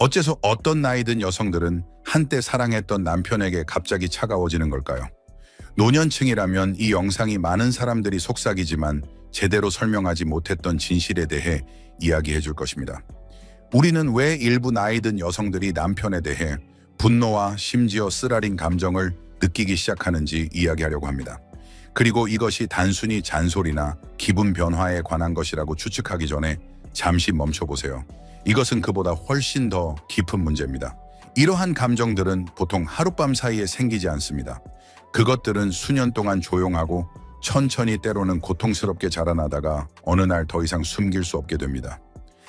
어째서 어떤 나이든 여성들은 한때 사랑했던 남편에게 갑자기 차가워지는 걸까요? 노년층이라면 이 영상이 많은 사람들이 속삭이지만 제대로 설명하지 못했던 진실에 대해 이야기해 줄 것입니다. 우리는 왜 일부 나이든 여성들이 남편에 대해 분노와 심지어 쓰라린 감정을 느끼기 시작하는지 이야기하려고 합니다. 그리고 이것이 단순히 잔소리나 기분 변화에 관한 것이라고 추측하기 전에 잠시 멈춰보세요. 이것은 그보다 훨씬 더 깊은 문제입니다. 이러한 감정들은 보통 하룻밤 사이에 생기지 않습니다. 그것들은 수년 동안 조용하고 천천히 때로는 고통스럽게 자라나다가 어느 날 더 이상 숨길 수 없게 됩니다.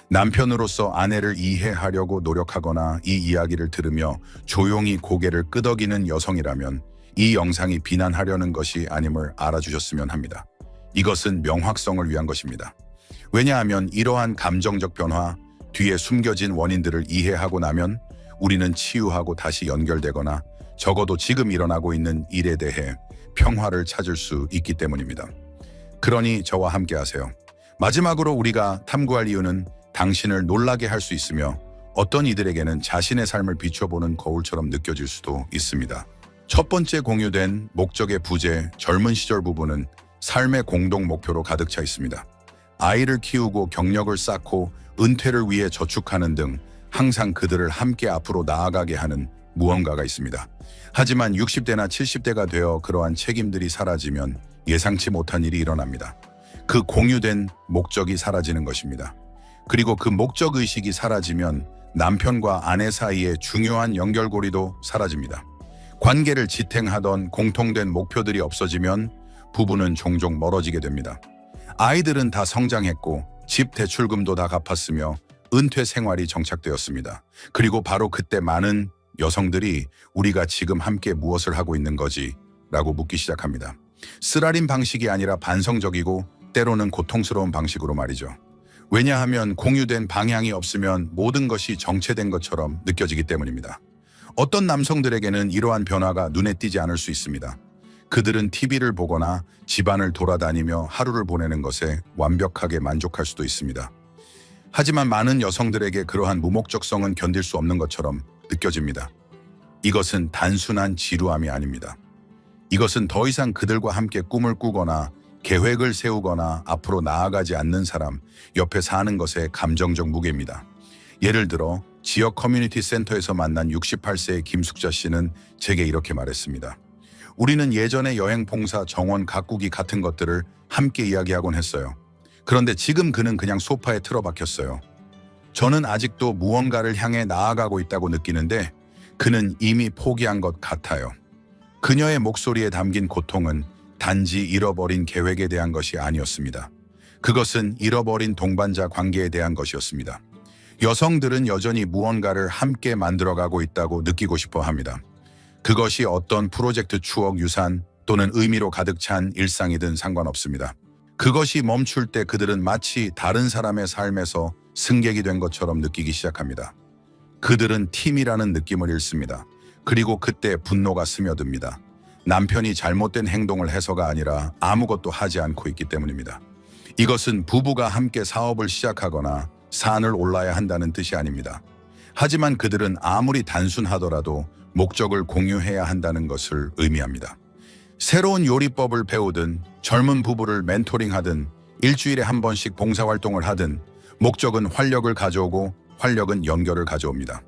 남편으로서 아내를 이해하려고 노력하거나 이 이야기를 들으며 조용히 고개를 끄덕이는 여성이라면 이 영상이 비난하려는 것이 아님을 알아주셨으면 합니다. 이것은 명확성을 위한 것입니다. 왜냐하면 이러한 감정적 변화 뒤에 숨겨진 원인들을 이해하고 나면 우리는 치유하고 다시 연결되거나 적어도 지금 일어나고 있는 일에 대해 평화를 찾을 수 있기 때문입니다. 그러니 저와 함께 하세요. 마지막으로 우리가 탐구할 이유는 당신을 놀라게 할 수 있으며 어떤 이들에게는 자신의 삶을 비춰보는 거울처럼 느껴질 수도 있습니다. 첫 번째 공유된 목적의 부재, 젊은 시절 부분은 삶의 공동 목표로 가득 차 있습니다. 아이를 키우고 경력을 쌓고 은퇴를 위해 저축하는 등 항상 그들을 함께 앞으로 나아가게 하는 무언가가 있습니다. 하지만 60대나 70대가 되어 그러한 책임들이 사라지면 예상치 못한 일이 일어납니다. 그 공유된 목적이 사라지는 것입니다. 그리고 그 목적 의식이 사라지면 남편과 아내 사이의 중요한 연결고리도 사라집니다. 관계를 지탱하던 공통된 목표들이 없어지면 부부는 종종 멀어지게 됩니다. 아이들은 다 성장했고 집 대출금도 다 갚았으며 은퇴 생활이 정착되었습니다. 그리고 바로 그때 많은 여성들이 우리가 지금 함께 무엇을 하고 있는 거지? 라고 묻기 시작합니다. 쓰라린 방식이 아니라 반성적이고 때로는 고통스러운 방식으로 말이죠. 왜냐하면 공유된 방향이 없으면 모든 것이 정체된 것처럼 느껴지기 때문입니다. 어떤 남성들에게는 이러한 변화가 눈에 띄지 않을 수 있습니다. 그들은 TV를 보거나 집안을 돌아다니며 하루를 보내는 것에 완벽하게 만족할 수도 있습니다. 하지만 많은 여성들에게 그러한 무목적성은 견딜 수 없는 것처럼 느껴집니다. 이것은 단순한 지루함이 아닙니다. 이것은 더 이상 그들과 함께 꿈을 꾸거나 계획을 세우거나 앞으로 나아가지 않는 사람 옆에 사는 것의 감정적 무게입니다. 예를 들어 지역 커뮤니티 센터에서 만난 68세의 김숙자 씨는 제게 이렇게 말했습니다. 우리는 예전에 여행 봉사 정원 가꾸기 같은 것들을 함께 이야기하곤 했어요. 그런데 지금 그는 그냥 소파에 틀어박혔어요. 저는 아직도 무언가를 향해 나아가고 있다고 느끼는데 그는 이미 포기한 것 같아요. 그녀의 목소리에 담긴 고통은 단지 잃어버린 계획에 대한 것이 아니었습니다. 그것은 잃어버린 동반자 관계에 대한 것이었습니다. 여성들은 여전히 무언가를 함께 만들어가고 있다고 느끼고 싶어 합니다. 그것이 어떤 프로젝트 추억 유산 또는 의미로 가득 찬 일상이든 상관없습니다. 그것이 멈출 때 그들은 마치 다른 사람의 삶에서 승객이 된 것처럼 느끼기 시작합니다. 그들은 팀이라는 느낌을 잃습니다. 그리고 그때 분노가 스며듭니다. 남편이 잘못된 행동을 해서가 아니라 아무것도 하지 않고 있기 때문입니다. 이것은 부부가 함께 사업을 시작하거나 산을 올라야 한다는 뜻이 아닙니다. 하지만 그들은 아무리 단순하더라도 목적을 공유해야 한다는 것을 의미합니다. 새로운 요리법을 배우든 젊은 부부를 멘토링하든 일주일에 한 번씩 봉사활동을 하든 목적은 활력을 가져오고 활력은 연결을 가져옵니다.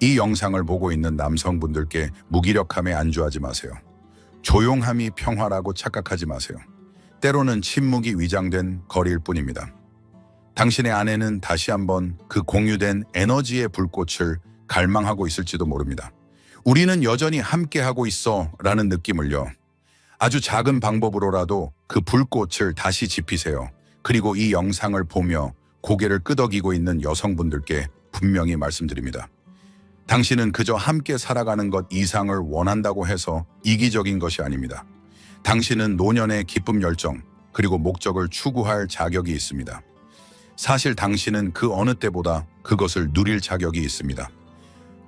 이 영상을 보고 있는 남성분들께 무기력함에 안주하지 마세요. 조용함이 평화라고 착각하지 마세요. 때로는 침묵이 위장된 거리일 뿐입니다. 당신의 아내는 다시 한번 그 공유된 에너지의 불꽃을 갈망하고 있을지도 모릅니다. 우리는 여전히 함께하고 있어 라는 느낌을요. 아주 작은 방법으로라도 그 불꽃을 다시 지피세요. 그리고 이 영상을 보며 고개를 끄덕이고 있는 여성분들께 분명히 말씀드립니다. 당신은 그저 함께 살아가는 것 이상을 원한다고 해서 이기적인 것이 아닙니다. 당신은 노년의 기쁨 열정 그리고 목적을 추구할 자격이 있습니다. 사실 당신은 그 어느 때보다 그것을 누릴 자격이 있습니다.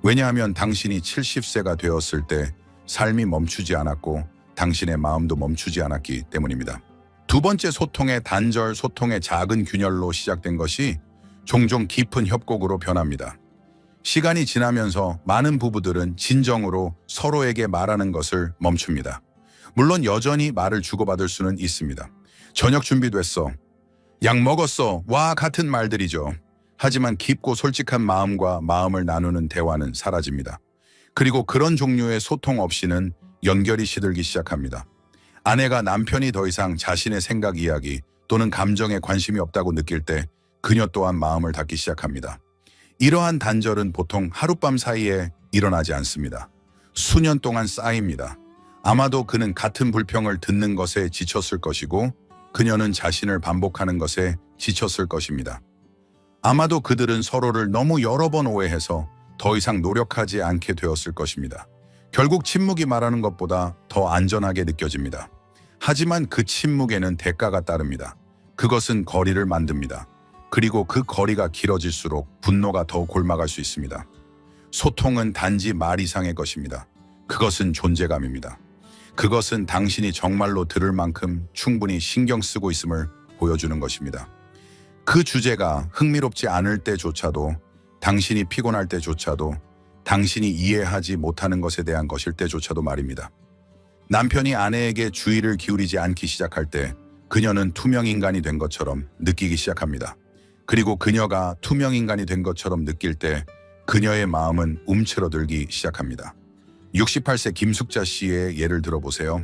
왜냐하면 당신이 70세가 되었을 때 삶이 멈추지 않았고 당신의 마음도 멈추지 않았기 때문입니다. 두 번째 소통의 단절, 소통의 작은 균열로 시작된 것이 종종 깊은 협곡으로 변합니다. 시간이 지나면서 많은 부부들은 진정으로 서로에게 말하는 것을 멈춥니다. 물론 여전히 말을 주고받을 수는 있습니다. 저녁 준비됐어. 약 먹었어. 와 같은 말들이죠. 하지만 깊고 솔직한 마음과 마음을 나누는 대화는 사라집니다. 그리고 그런 종류의 소통 없이는 연결이 시들기 시작합니다. 아내가 남편이 더 이상 자신의 생각 이야기 또는 감정에 관심이 없다고 느낄 때 그녀 또한 마음을 닫기 시작합니다. 이러한 단절은 보통 하룻밤 사이에 일어나지 않습니다. 수년 동안 쌓입니다. 아마도 그는 같은 불평을 듣는 것에 지쳤을 것이고 그녀는 자신을 반복하는 것에 지쳤을 것입니다. 아마도 그들은 서로를 너무 여러 번 오해해서 더 이상 노력하지 않게 되었을 것입니다. 결국 침묵이 말하는 것보다 더 안전하게 느껴집니다. 하지만 그 침묵에는 대가가 따릅니다. 그것은 거리를 만듭니다. 그리고 그 거리가 길어질수록 분노가 더 골마갈 수 있습니다. 소통은 단지 말 이상의 것입니다. 그것은 존재감입니다. 그것은 당신이 정말로 들을 만큼 충분히 신경 쓰고 있음을 보여주는 것입니다. 그 주제가 흥미롭지 않을 때조차도 당신이 피곤할 때조차도 당신이 이해하지 못하는 것에 대한 것일 때조차도 말입니다. 남편이 아내에게 주의를 기울이지 않기 시작할 때 그녀는 투명 인간이 된 것처럼 느끼기 시작합니다. 그리고 그녀가 투명 인간이 된 것처럼 느낄 때 그녀의 마음은 움츠러들기 시작합니다. 68세 김숙자 씨의 예를 들어보세요.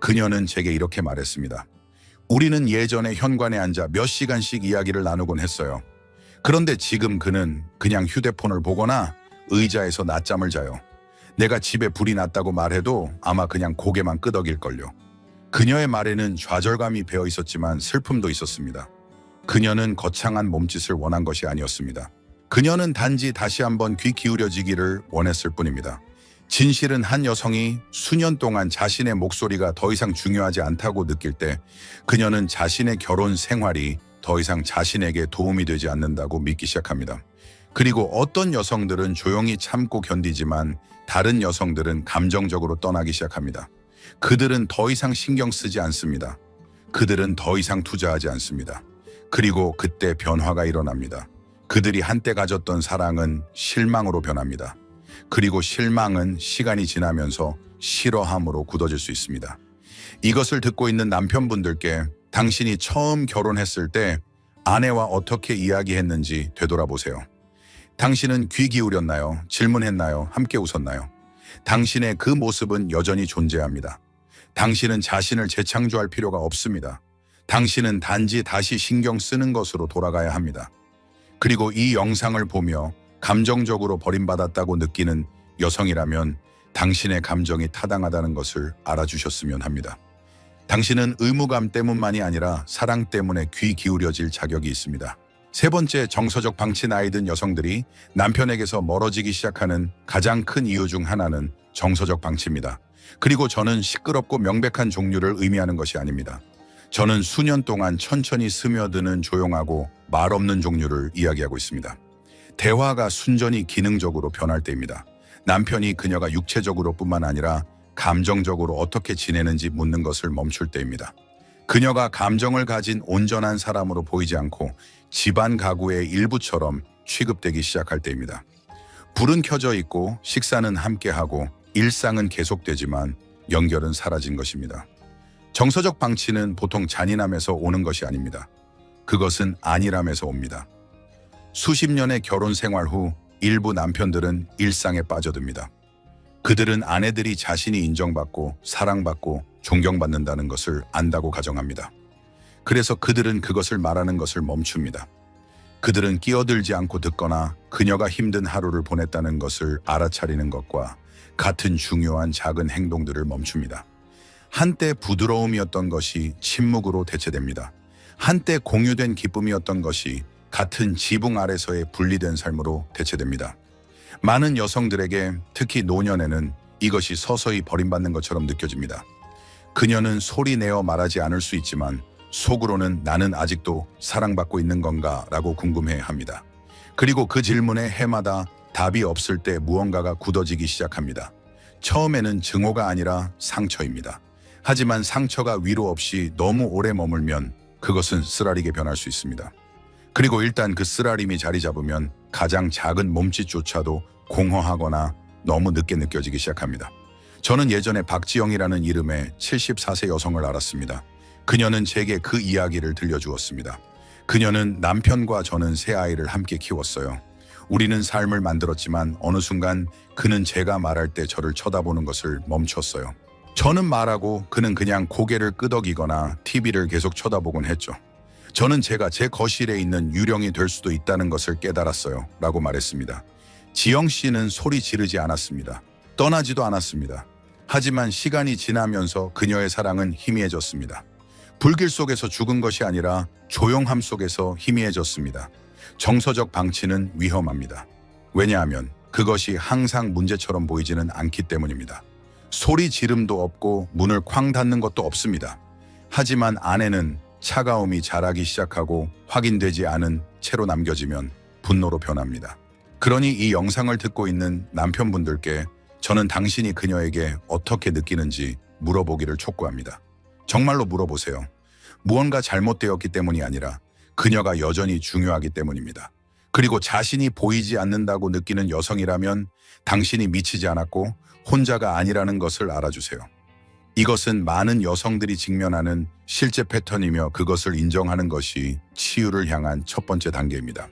그녀는 제게 이렇게 말했습니다. 우리는 예전에 현관에 앉아 몇 시간씩 이야기를 나누곤 했어요. 그런데 지금 그는 그냥 휴대폰을 보거나 의자에서 낮잠을 자요. 내가 집에 불이 났다고 말해도 아마 그냥 고개만 끄덕일걸요. 그녀의 말에는 좌절감이 배어 있었지만 슬픔도 있었습니다. 그녀는 거창한 몸짓을 원한 것이 아니었습니다. 그녀는 단지 다시 한번 귀 기울여지기를 원했을 뿐입니다. 진실은 한 여성이 수년 동안 자신의 목소리가 더 이상 중요하지 않다고 느낄 때 그녀는 자신의 결혼 생활이 더 이상 자신에게 도움이 되지 않는다고 믿기 시작합니다. 그리고 어떤 여성들은 조용히 참고 견디지만 다른 여성들은 감정적으로 떠나기 시작합니다. 그들은 더 이상 신경 쓰지 않습니다. 그들은 더 이상 투자하지 않습니다. 그리고 그때 변화가 일어납니다. 그들이 한때 가졌던 사랑은 실망으로 변합니다. 그리고 실망은 시간이 지나면서 싫어함으로 굳어질 수 있습니다. 이것을 듣고 있는 남편분들께 당신이 처음 결혼했을 때 아내와 어떻게 이야기했는지 되돌아보세요. 당신은 귀 기울였나요? 질문했나요? 함께 웃었나요? 당신의 그 모습은 여전히 존재합니다. 당신은 자신을 재창조할 필요가 없습니다. 당신은 단지 다시 신경 쓰는 것으로 돌아가야 합니다. 그리고 이 영상을 보며 감정적으로 버림받았다고 느끼는 여성이라면 당신의 감정이 타당하다는 것을 알아주셨으면 합니다. 당신은 의무감 때문만이 아니라 사랑 때문에 귀 기울여질 자격이 있습니다. 세 번째 정서적 방치 나이 든 여성들이 남편에게서 멀어지기 시작하는 가장 큰 이유 중 하나는 정서적 방치입니다. 그리고 저는 시끄럽고 명백한 종류를 의미하는 것이 아닙니다. 저는 수년 동안 천천히 스며드는 조용하고 말 없는 종류를 이야기하고 있습니다. 대화가 순전히 기능적으로 변할 때입니다. 남편이 그녀가 육체적으로 뿐만 아니라 감정적으로 어떻게 지내는지 묻는 것을 멈출 때입니다. 그녀가 감정을 가진 온전한 사람으로 보이지 않고 집안 가구의 일부처럼 취급되기 시작할 때입니다. 불은 켜져 있고 식사는 함께하고 일상은 계속되지만 연결은 사라진 것입니다. 정서적 방치는 보통 잔인함에서 오는 것이 아닙니다. 그것은 안일함에서 옵니다. 수십 년의 결혼 생활 후 일부 남편들은 일상에 빠져듭니다. 그들은 아내들이 자신이 인정받고 사랑받고 존경받는다는 것을 안다고 가정합니다. 그래서 그들은 그것을 말하는 것을 멈춥니다. 그들은 끼어들지 않고 듣거나 그녀가 힘든 하루를 보냈다는 것을 알아차리는 것과 같은 중요한 작은 행동들을 멈춥니다. 한때 부드러움이었던 것이 침묵으로 대체됩니다. 한때 공유된 기쁨이었던 것이 같은 지붕 아래서의 분리된 삶으로 대체됩니다. 많은 여성들에게 특히 노년에는 이것이 서서히 버림받는 것처럼 느껴집니다. 그녀는 소리 내어 말하지 않을 수 있지만 속으로는 나는 아직도 사랑받고 있는 건가 라고 궁금해 합니다. 그리고 그 질문에 해마다 답이 없을 때 무언가가 굳어지기 시작합니다. 처음에는 증오가 아니라 상처입니다. 하지만 상처가 위로 없이 너무 오래 머물면 그것은 쓰라리게 변할 수 있습니다. 그리고 일단 그 쓰라림이 자리 잡으면 가장 작은 몸짓조차도 공허하거나 너무 늦게 느껴지기 시작합니다. 저는 예전에 박지영이라는 이름의 74세 여성을 알았습니다. 그녀는 제게 그 이야기를 들려주었습니다. 그녀는 남편과 저는 세 아이를 함께 키웠어요. 우리는 삶을 만들었지만 어느 순간 그는 제가 말할 때 저를 쳐다보는 것을 멈췄어요. 저는 말하고 그는 그냥 고개를 끄덕이거나 TV를 계속 쳐다보곤 했죠. 저는 제가 제 거실에 있는 유령이 될 수도 있다는 것을 깨달았어요. 라고 말했습니다. 지영 씨는 소리 지르지 않았습니다. 떠나지도 않았습니다. 하지만 시간이 지나면서 그녀의 사랑은 희미해졌습니다. 불길 속에서 죽은 것이 아니라 조용함 속에서 희미해졌습니다. 정서적 방치는 위험합니다. 왜냐하면 그것이 항상 문제처럼 보이지는 않기 때문입니다. 소리 지름도 없고 문을 쾅 닫는 것도 없습니다. 하지만 안에는 차가움이 자라기 시작하고 확인되지 않은 채로 남겨지면 분노로 변합니다. 그러니 이 영상을 듣고 있는 남편분들께 저는 당신이 그녀에게 어떻게 느끼는지 물어보기를 촉구합니다. 정말로 물어보세요. 무언가 잘못되었기 때문이 아니라 그녀가 여전히 중요하기 때문입니다. 그리고 자신이 보이지 않는다고 느끼는 여성이라면 당신이 미치지 않았고 혼자가 아니라는 것을 알아주세요. 이것은 많은 여성들이 직면하는 실제 패턴이며 그것을 인정하는 것이 치유를 향한 첫 번째 단계입니다.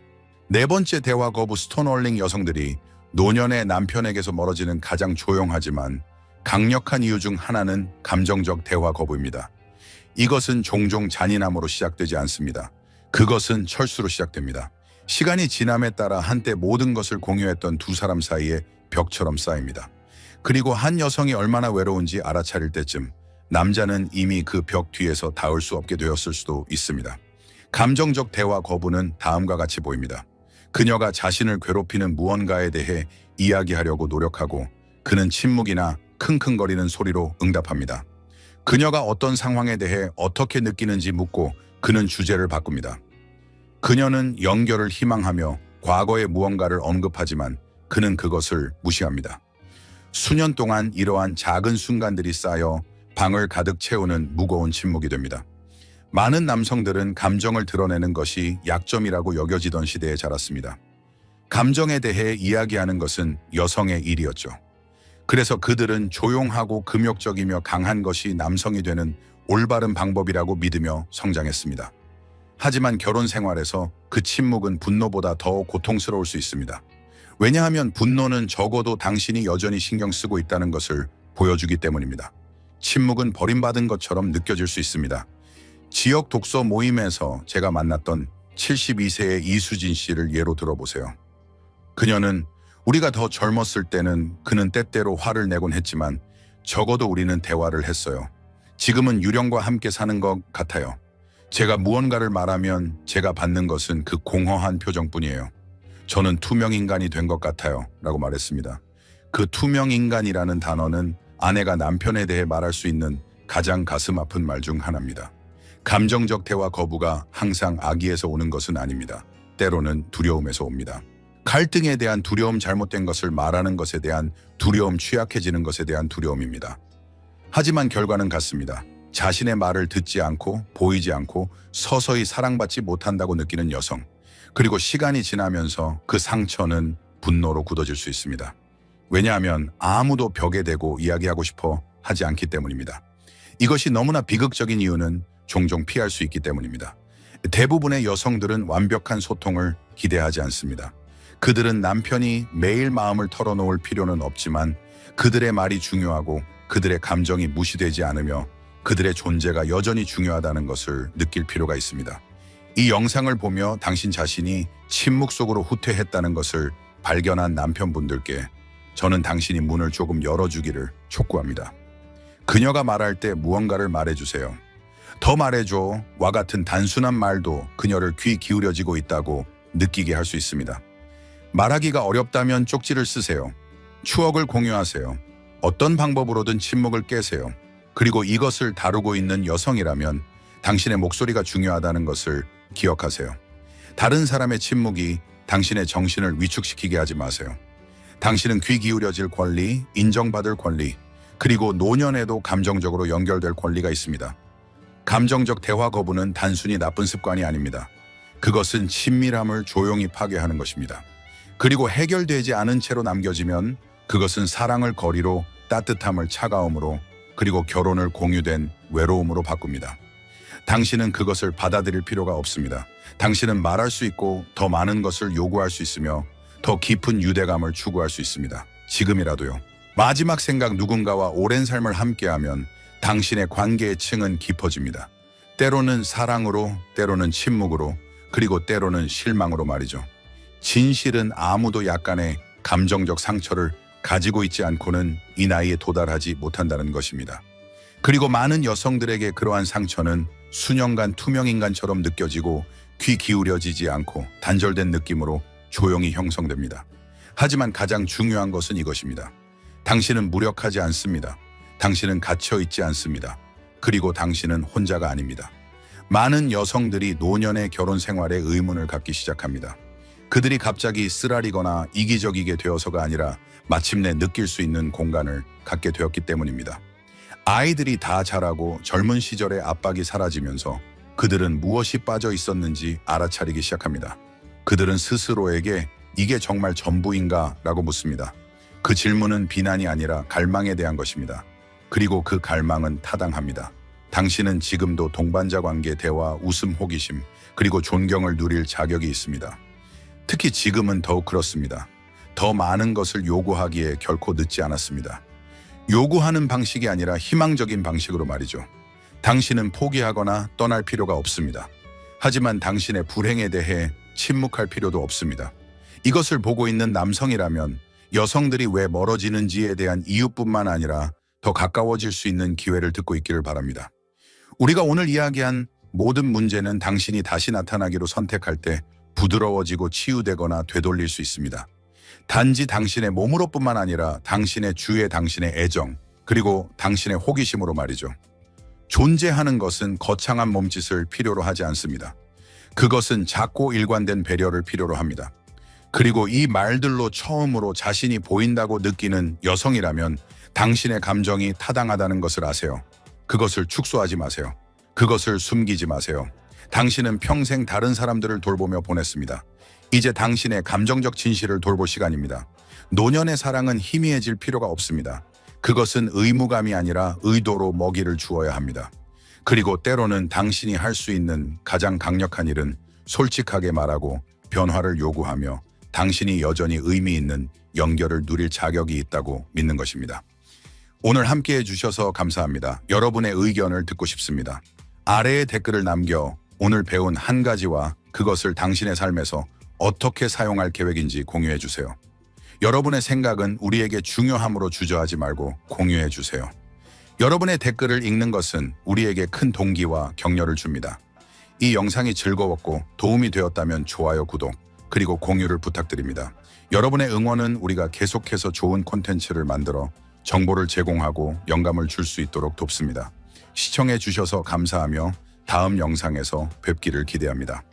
네 번째 대화 거부 스톤홀링 여성들이 노년의 남편에게서 멀어지는 가장 조용하지만 강력한 이유 중 하나는 감정적 대화 거부입니다. 이것은 종종 잔인함으로 시작되지 않습니다. 그것은 철수로 시작됩니다. 시간이 지남에 따라 한때 모든 것을 공유했던 두 사람 사이에 벽처럼 쌓입니다. 그리고 한 여성이 얼마나 외로운지 알아차릴 때쯤 남자는 이미 그 벽 뒤에서 닿을 수 없게 되었을 수도 있습니다. 감정적 대화 거부는 다음과 같이 보입니다. 그녀가 자신을 괴롭히는 무언가에 대해 이야기하려고 노력하고 그는 침묵이나 킁킁거리는 소리로 응답합니다. 그녀가 어떤 상황에 대해 어떻게 느끼는지 묻고 그는 주제를 바꿉니다. 그녀는 연결을 희망하며 과거의 무언가를 언급하지만 그는 그것을 무시합니다. 수년 동안 이러한 작은 순간들이 쌓여 방을 가득 채우는 무거운 침묵이 됩니다. 많은 남성들은 감정을 드러내는 것이 약점이라고 여겨지던 시대에 자랐습니다. 감정에 대해 이야기하는 것은 여성의 일이었죠. 그래서 그들은 조용하고 금욕적이며 강한 것이 남성이 되는 올바른 방법이라고 믿으며 성장했습니다. 하지만 결혼 생활에서 그 침묵은 분노보다 더 고통스러울 수 있습니다. 왜냐하면 분노는 적어도 당신이 여전히 신경 쓰고 있다는 것을 보여주기 때문입니다. 침묵은 버림받은 것처럼 느껴질 수 있습니다. 지역 독서 모임에서 제가 만났던 72세의 이수진 씨를 예로 들어보세요. 그녀는 우리가 더 젊었을 때는 그는 때때로 화를 내곤 했지만 적어도 우리는 대화를 했어요. 지금은 유령과 함께 사는 것 같아요. 제가 무언가를 말하면 제가 받는 것은 그 공허한 표정뿐이에요. 저는 투명 인간이 된 것 같아요. 라고 말했습니다. 그 투명 인간이라는 단어는 아내가 남편에 대해 말할 수 있는 가장 가슴 아픈 말 중 하나입니다. 감정적 대화 거부가 항상 악의에서 오는 것은 아닙니다. 때로는 두려움에서 옵니다. 갈등에 대한 두려움 잘못된 것을 말하는 것에 대한 두려움 취약해지는 것에 대한 두려움입니다. 하지만 결과는 같습니다. 자신의 말을 듣지 않고 보이지 않고 서서히 사랑받지 못한다고 느끼는 여성. 그리고 시간이 지나면서 그 상처는 분노로 굳어질 수 있습니다. 왜냐하면 아무도 벽에 대고 이야기하고 싶어 하지 않기 때문입니다. 이것이 너무나 비극적인 이유는 종종 피할 수 있기 때문입니다. 대부분의 여성들은 완벽한 소통을 기대하지 않습니다. 그들은 남편이 매일 마음을 털어놓을 필요는 없지만 그들의 말이 중요하고 그들의 감정이 무시되지 않으며 그들의 존재가 여전히 중요하다는 것을 느낄 필요가 있습니다. 이 영상을 보며 당신 자신이 침묵 속으로 후퇴했다는 것을 발견한 남편분들께 저는 당신이 문을 조금 열어주기를 촉구합니다. 그녀가 말할 때 무언가를 말해주세요. 더 말해줘 와 같은 단순한 말도 그녀를 귀 기울여지고 있다고 느끼게 할 수 있습니다. 말하기가 어렵다면 쪽지를 쓰세요. 추억을 공유하세요. 어떤 방법으로든 침묵을 깨세요. 그리고 이것을 다루고 있는 여성이라면 당신의 목소리가 중요하다는 것을 기억하세요. 다른 사람의 침묵이 당신의 정신을 위축시키게 하지 마세요. 당신은 귀 기울여질 권리, 인정받을 권리, 그리고 노년에도 감정적으로 연결될 권리가 있습니다. 감정적 대화 거부는 단순히 나쁜 습관이 아닙니다. 그것은 친밀함을 조용히 파괴하는 것입니다. 그리고 해결되지 않은 채로 남겨지면 그것은 사랑을 거리로 따뜻함을 차가움으로 그리고 결혼을 공유된 외로움으로 바꿉니다. 당신은 그것을 받아들일 필요가 없습니다. 당신은 말할 수 있고 더 많은 것을 요구할 수 있으며 더 깊은 유대감을 추구할 수 있습니다. 지금이라도요. 마지막 생각 누군가와 오랜 삶을 함께하면 당신의 관계의 층은 깊어집니다. 때로는 사랑으로, 때로는 침묵으로, 그리고 때로는 실망으로 말이죠. 진실은 아무도 약간의 감정적 상처를 가지고 있지 않고는 이 나이에 도달하지 못한다는 것입니다. 그리고 많은 여성들에게 그러한 상처는 수년간 투명인간처럼 느껴지고 귀 기울여지지 않고 단절된 느낌으로 조용히 형성됩니다. 하지만 가장 중요한 것은 이것입니다. 당신은 무력하지 않습니다. 당신은 갇혀 있지 않습니다. 그리고 당신은 혼자가 아닙니다. 많은 여성들이 노년의 결혼 생활에 의문을 갖기 시작합니다. 그들이 갑자기 쓰라리거나 이기적이게 되어서가 아니라 마침내 느낄 수 있는 공간을 갖게 되었기 때문입니다. 아이들이 다 자라고 젊은 시절의 압박이 사라지면서 그들은 무엇이 빠져 있었는지 알아차리기 시작합니다. 그들은 스스로에게 이게 정말 전부인가? 라고 묻습니다. 그 질문은 비난이 아니라 갈망에 대한 것입니다. 그리고 그 갈망은 타당합니다. 당신은 지금도 동반자 관계 대화, 웃음, 호기심, 그리고 존경을 누릴 자격이 있습니다. 특히 지금은 더욱 그렇습니다. 더 많은 것을 요구하기에 결코 늦지 않았습니다. 요구하는 방식이 아니라 희망적인 방식으로 말이죠. 당신은 포기하거나 떠날 필요가 없습니다. 하지만 당신의 불행에 대해 침묵할 필요도 없습니다. 이것을 보고 있는 남성이라면 여성들이 왜 멀어지는지에 대한 이유뿐만 아니라 더 가까워질 수 있는 기회를 듣고 있기를 바랍니다. 우리가 오늘 이야기한 모든 문제는 당신이 다시 나타나기로 선택할 때 부드러워지고 치유되거나 되돌릴 수 있습니다. 단지 당신의 몸으로뿐만 아니라 당신의 주의 당신의 애정 그리고 당신의 호기심으로 말이죠. 존재하는 것은 거창한 몸짓을 필요로 하지 않습니다. 그것은 작고 일관된 배려를 필요로 합니다. 그리고 이 말들로 처음으로 자신이 보인다고 느끼는 여성이라면 당신의 감정이 타당하다는 것을 아세요. 그것을 축소하지 마세요. 그것을 숨기지 마세요. 당신은 평생 다른 사람들을 돌보며 보냈습니다. 이제 당신의 감정적 진실을 돌볼 시간입니다. 노년의 사랑은 희미해질 필요가 없습니다. 그것은 의무감이 아니라 의도로 먹이를 주어야 합니다. 그리고 때로는 당신이 할 수 있는 가장 강력한 일은 솔직하게 말하고 변화를 요구하며 당신이 여전히 의미 있는 연결을 누릴 자격이 있다고 믿는 것입니다. 오늘 함께 해주셔서 감사합니다. 여러분의 의견을 듣고 싶습니다. 아래에 댓글을 남겨 오늘 배운 한 가지와 그것을 당신의 삶에서 어떻게 사용할 계획인지 공유해 주세요. 여러분의 생각은 우리에게 중요함으로 주저하지 말고 공유해 주세요. 여러분의 댓글을 읽는 것은 우리에게 큰 동기와 격려를 줍니다. 이 영상이 즐거웠고 도움이 되었다면 좋아요, 구독, 그리고 공유를 부탁드립니다. 여러분의 응원은 우리가 계속해서 좋은 콘텐츠를 만들어 정보를 제공하고 영감을 줄 수 있도록 돕습니다. 시청해 주셔서 감사하며 다음 영상에서 뵙기를 기대합니다.